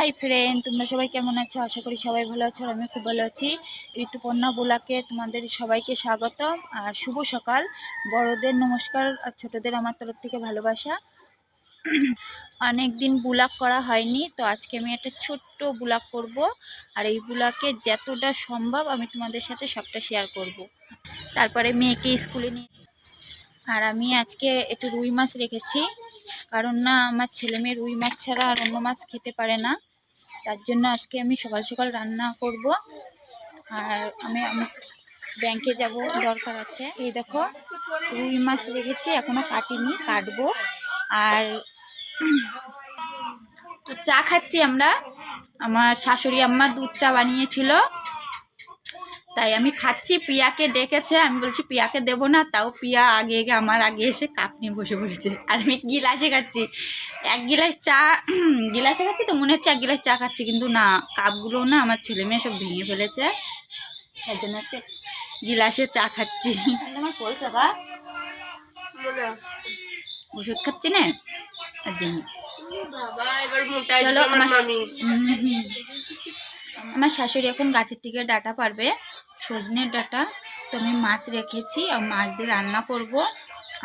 Hi friend তোমরা সবাই কেমন আছো? আশা করি সবাই ভালো আছো আর আমি খুব ভালো আছি। ঋতুপর্ণা বোলাকে তোমাদের সবাইকে স্বাগত আর শুভ সকাল। বড়দের নমস্কার আর ছোটদের আমার তরফ থেকে ভালোবাসা। অনেক দিন বুলাক করা হয়নি, তো আজকে আমি একটা ছোট্ট বুলাক করব। আর এই বুলাকে যতটা সম্ভব আমি তোমাদের সাথে সবটা শেয়ার করব। তারপরে মেয়েকে স্কুলে নিয়ে আর আমি আজকে একটু রুই মাছ রেখেছি। কারণ না, আমার ছেলে মেয়ে রুই মাছ ছাড়া আর অন্য মাছ খেতে পারে না। তার জন্য আজকে আমি সকাল সকাল রান্না করব। আর আমি ব্যাংকে যাব, দরকার আছে। এই দেখো, রুই মাছ রেখেছি, এখনও কাটিনি, কাটবো। আর তো চা খাচ্ছি আমরা। আমার শাশুড়ি আম্মা দুধ চা বানিয়েছিল। তাই আমি খাচ্ছি পিয়াকে ডেকেছে আমি বলছি পিয়াকে দেবো না। তাও পিয়া আগে আগে আমার আগে এসে কাপ নিয়ে বসে পড়েছে। আর আমি গিলাসে খাচ্ছি। এক গিলাস চা গিলাসে খাচ্ছি তো মনে হচ্ছে এক গিলাস চা খাচ্ছি কিন্তু না কাপগুলো না আমার ছেলে মেয়ে সব ভেঙে ফেলেছে। তার জন্য আজকে গিলাসে চা খাচ্ছি। আমার পলসা বা? ওষুধ খাচ্ছি না? তার জন্য। বাবা চলো আমার। আমার শাশুড়ি এখন গাছের থেকে ডাটা পারবে। সজনের ডাটা তো আমি মাছ রেখেছি, আর মাছ দিয়ে রান্না করব।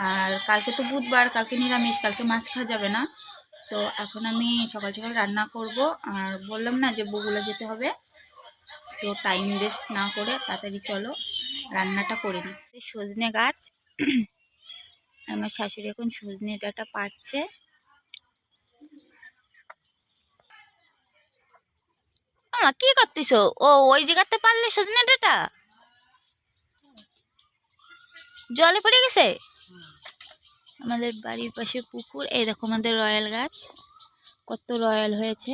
আর কালকে তো বুধবার, কালকে নিরামিষ, কালকে মাছ খাওয়া যাবে না। তো এখন আমি সকাল সকাল রান্না করব। আর বললাম না যে বগুলা যেতে হবে, তো টাইম ওয়েস্ট না করে তাড়াতাড়ি চলো, রান্নাটা করে নিই। সজনে গাছ, আমার শাশুড়ি এখন সজনে ডাটা পারছে আমা কি করতেছো? ও, ওই জায়গাতে পারলে সজনে ডাটা? জলে পড়ে গেছে? আমাদের বাড়ির পাশে পুকুর, এই দেখো আমাদের রয়্যাল গাছ, কত রয়্যাল হয়েছে।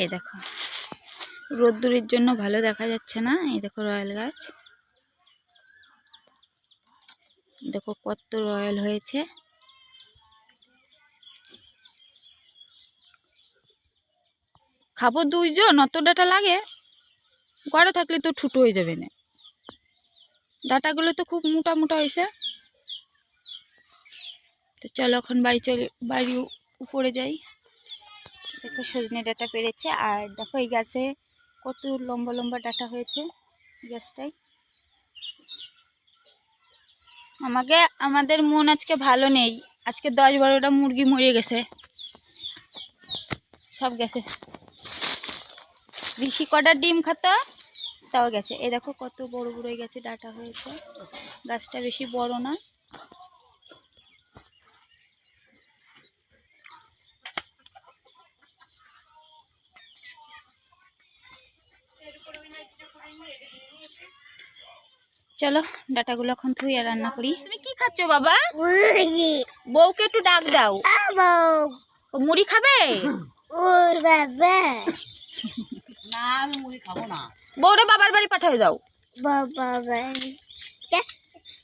এই দেখো, রোদ্দুরের জন্য ভালো দেখা যাচ্ছে না, এই দেখো রয়্যাল গাছ। দেখো কত রয়্যাল হয়েছে। খাব দুইজন, অত ডাটা লাগে? ঘরে থাকলে তো ঠুটো হয়ে যাবে না। ডাটাগুলো তো খুব মোটা মোটা হয়েছে। তো চলো এখন বাড়ি চলে, বাড়ি উপরে যাই। দেখো সজনে ডাটা পেরেছে, আর দেখো এই গাছে কত লম্বা লম্বা ডাটা হয়েছে গাছটাই আমাকে, আমাদের মন আজকে ভালো নেই। আজকে দশ বারোটা মুরগি মরে গেছে। সব গেছে। ঋষি কটা ডিম খাতো? তাও গেছে। এ দেখো কত বড় বড় হয়ে গেছে ডাটা হয়েছে। গাছটা বেশি বড় না। চলো ডাটাগুলো এখন থুই আর রান্না করি। তুমি কি খাচ্ছ বাবা? বউকে একটু ডাক দাও। মুড়ি খাবে? না আমি মুড়ি খাব না। বউরে বাবার বাড়ি পাঠিয়ে দাও।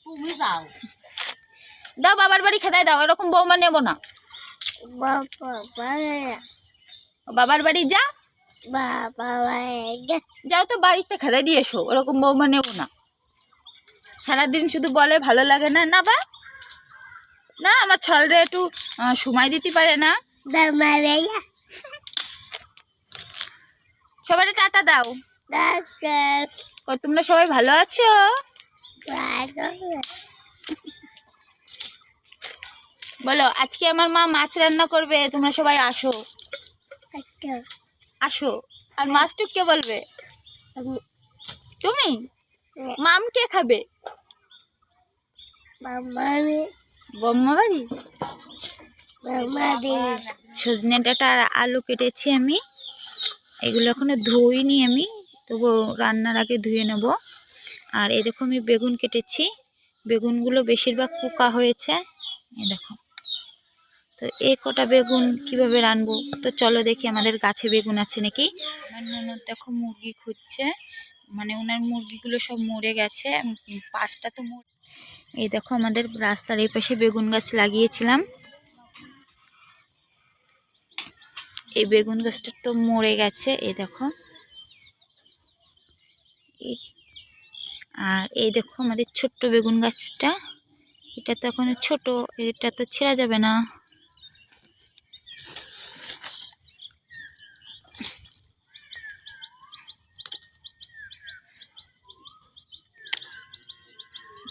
তুমি যাও। দাও বাবার বাড়ি খেদাই দাও এরকম বৌমা নেব না। বাবার বাড়ি যা। যাও তো বাড়িতে খেদাই দিয়ে এসো ওরকম বৌমা নেব না। সারাদিন শুধু বলে ভালো লাগে না না বা? না আমার ছলরে একটু সময় দিতে পারে না। সবাই টাটা দাও। তোমরা সবাই ভালো আছো? বলো আজকে আমার মা মাছ রান্না করবে তোমরা সবাই আসো। আসো। আর মাছটুক কে বলবে? তুমি? মাম কে খাবে? বম্মা বাড়ি সজনে ডাঁটা আর আলু কেটেছি আমি। এগুলো এখনও ধুইনি আমি, তবু রান্নার আগে ধুয়ে নেব। আর এই দেখো আমি বেগুন কেটেছি, বেগুনগুলো বেশিরভাগ পোকা হয়েছে। এ দেখো। তো এই কটা বেগুন কীভাবে রানবো? তো চলো দেখি আমাদের গাছে বেগুন আছে নাকি। আমার দেখো মুরগি খুঁজছে মানে ওনার মুরগিগুলো সব মরে গেছে পাঁচটা তো এই দেখো আমাদের রাস্তার এই পাশে বেগুন গাছ লাগিয়েছিলাম। এই বেগুন গাছটা তো মরে গেছে, এই দেখো। আর এই দেখো আমাদের ছোট্ট বেগুন গাছটা। এটা তো এখন ছোট, এটা তো ছেঁড়া যাবে না।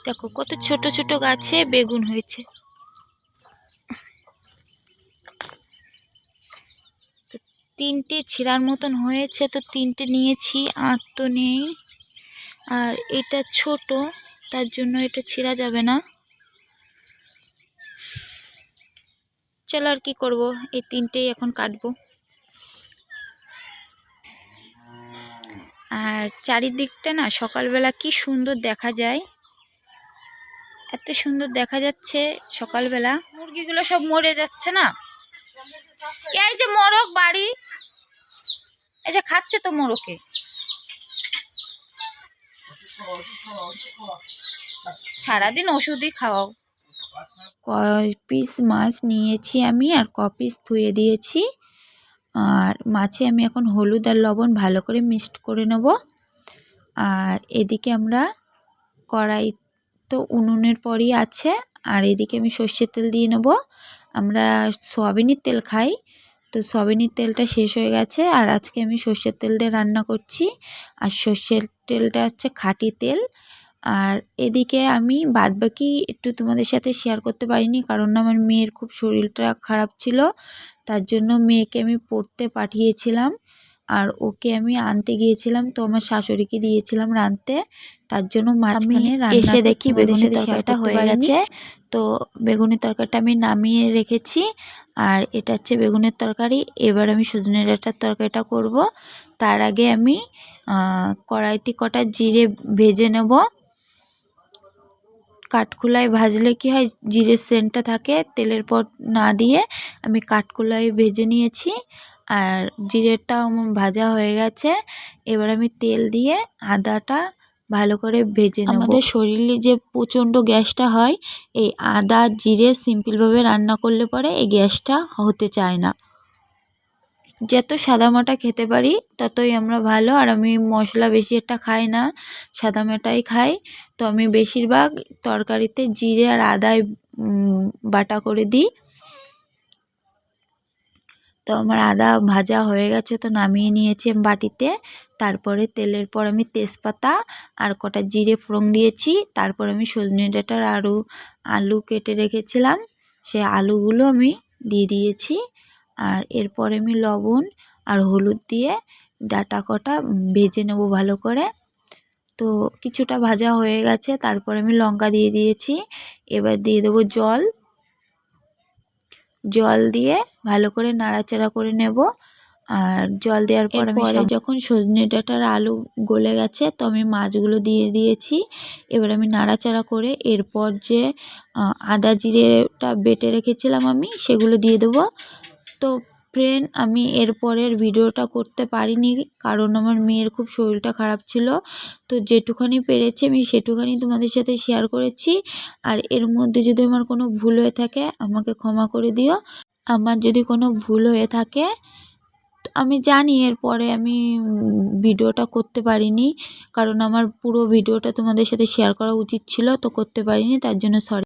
দেখো কত ছোট ছোট গাছে বেগুন হয়েছে। তিনটে ছিঁড়ার মতন হয়েছে, তো তিনটে নিয়েছি, আর তো নেই। আর এটা ছোট, তার জন্য এটা ছিঁড়া যাবে না। চলো আর কি করব, এই তিনটেই এখন কাটবো। আর চারিদিকটা না সকালবেলা কি সুন্দর দেখা যায়। এত সুন্দর দেখা যাচ্ছে সকালবেলা। মুরগিগুলো সব মরে যাচ্ছে না? এই যে মোরগ বাড়ি। এই যে খাচ্ছে তো মোরকে সারাদিন ওষুধই খাওয়াও। কয় পিস মাছ নিয়েছি আমি আর ক পিস ধুয়ে দিয়েছি। আর মাছে আমি এখন হলুদ আর লবণ ভালো করে মিক্সড করে নেব। আর এদিকে আমরা কড়াই তো উনুনের পরই আছে। আর এদিকে আমি সর্ষের তেল দিয়ে নেব। আমরা সয়াবিনের তেল খাই। তো সয়াবিনের তেলটা শেষ হয়ে গেছে আর আজকে আমি সর্ষের তেল দিয়ে রান্না করছি। আর সর্ষের তেলটা হচ্ছে খাঁটি তেল। আর এদিকে আমি বাদবাকি একটু তোমাদের সাথে শেয়ার করতে পারিনি কারণ আমার মেয়ের খুব শরীরটা খারাপ ছিল। তার জন্য মেয়েকে আমি পড়তে পাঠিয়েছিলাম। আর ওকে আমি আনতে গিয়েছিলাম তো আমার শাশুড়িকে দিয়েছিলাম রাঁধতে। তার জন্য মাঝখানে এসে দেখি বেগুনের তরকারিটা হয়ে গেছে। তো বেগুনের তরকারিটা আমি নামিয়ে রেখেছি আর এটা হচ্ছে বেগুনের তরকারি। এবার আমি সজনে ডাঁটার তরকারিটা করব। তার আগে আমি কড়াইতে কটা জিরে ভেজে নেব। কাঠখোলায় ভাজলে কি হয় জিরের সেন্টটা থাকে তেলের পর না দিয়ে আমি কাঠখোলায় ভেজে নিয়েছি। আর জিরেটা আমার ভাজা হয়ে গেছে। এবার আমি তেল দিয়ে আদাটা ভালো করে ভেজে নেব। আমাদের শরীরে যে প্রচণ্ড গ্যাসটা হয় এই আদা জিরে সিম্পলভাবে রান্না করলে পরে এই গ্যাসটা হতে চায় না। যত সাদামাটা খেতে পারি ততই আমরা ভালো। আর আমি মশলা বেশি একটা খাই না সাদামাটাই খাই। তো আমি বেশিরভাগ তরকারিতে জিরে আর আদায় বাটা করে দিই। তো আমার আদা ভাজা হয়ে গেছে, তো নামিয়ে নিয়েছি বাটিতে। তারপরে তেলের পর আমি তেজপাতা আর কটা জিরে ফোড়ন দিয়েছি। তারপর আমি সজনে ডাঁটার আরও আলু কেটে রেখেছিলাম। সেই আলুগুলো আমি দিয়ে দিয়েছি। আর এরপরে আমি লবণ আর হলুদ দিয়ে ডাটা কটা ভেজে নেব ভালো করে। তো কিছুটা ভাজা হয়ে গেছে, তারপর আমি লঙ্কা দিয়ে দিয়েছি। এবার দিয়ে দেবো জল। জল দিয়ে ভালো করে নাড়াচাড়া করে নেব। আর জল দেওয়ার পর পরে যখন সজনে ডাঁটার আলু গলে গেছে তো আমি মাছগুলো দিয়ে দিয়েছি। এবার আমি নাড়াচাড়া করে এরপর যে আদা জিরেটা বেটে রেখেছিলাম আমি সেগুলো দিয়ে দেবো। তো ফ্রেন্ড আমি এরপরের ভিডিওটা করতে পারিনি কারণ আমার মেয়ের খুব শরীরটা খারাপ ছিল। তো যেটুখানি পেরেছি আমি সেটুখানি তোমাদের সাথে শেয়ার করেছি। আর এর মধ্যে যদি আমার কোনো ভুল হয়ে থাকে, আমাকে ক্ষমা করে দিও। আমার যদি কোনো ভুল হয়ে থাকে আমি জানি এরপরে আমি ভিডিওটা করতে পারিনি। কারণ আমার পুরো ভিডিওটা তোমাদের সাথে শেয়ার করা উচিত ছিল, তো করতে পারিনি, তার জন্য সরি